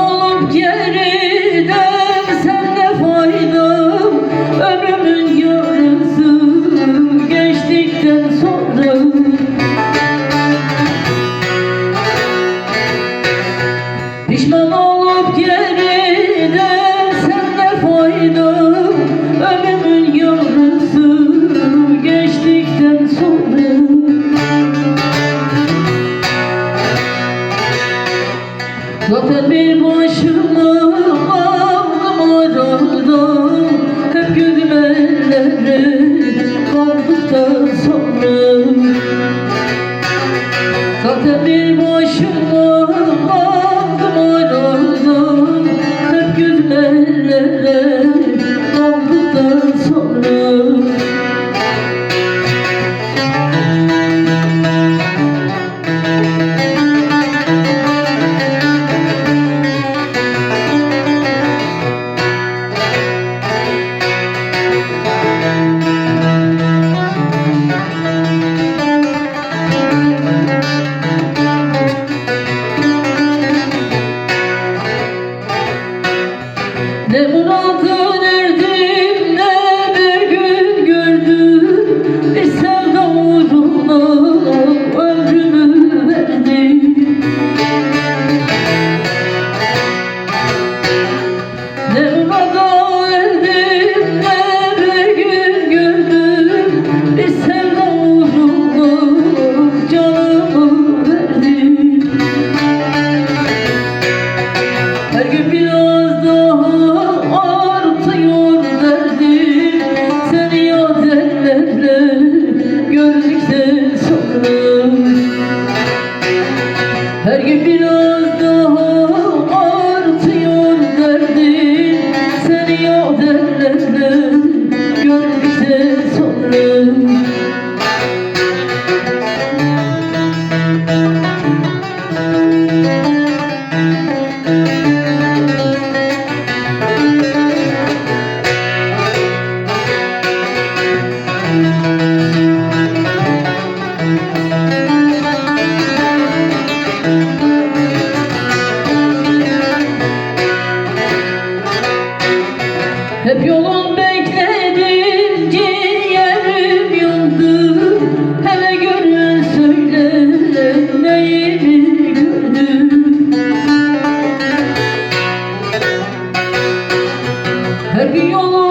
olup geride sen de fayda önümün görünsün geçtikten sonra. Pişman olup geride kaldıktan sonra Zaten bir başıma kaldım oynadım Hep güzellerle Ne muradın erdim ne bir gün gördüm. Bir sevda uğruna ömrümü verdim. Ne murada erdim ne bir gün gördüm. Bir sevda uğruna canımı Hep yolun bekledim Her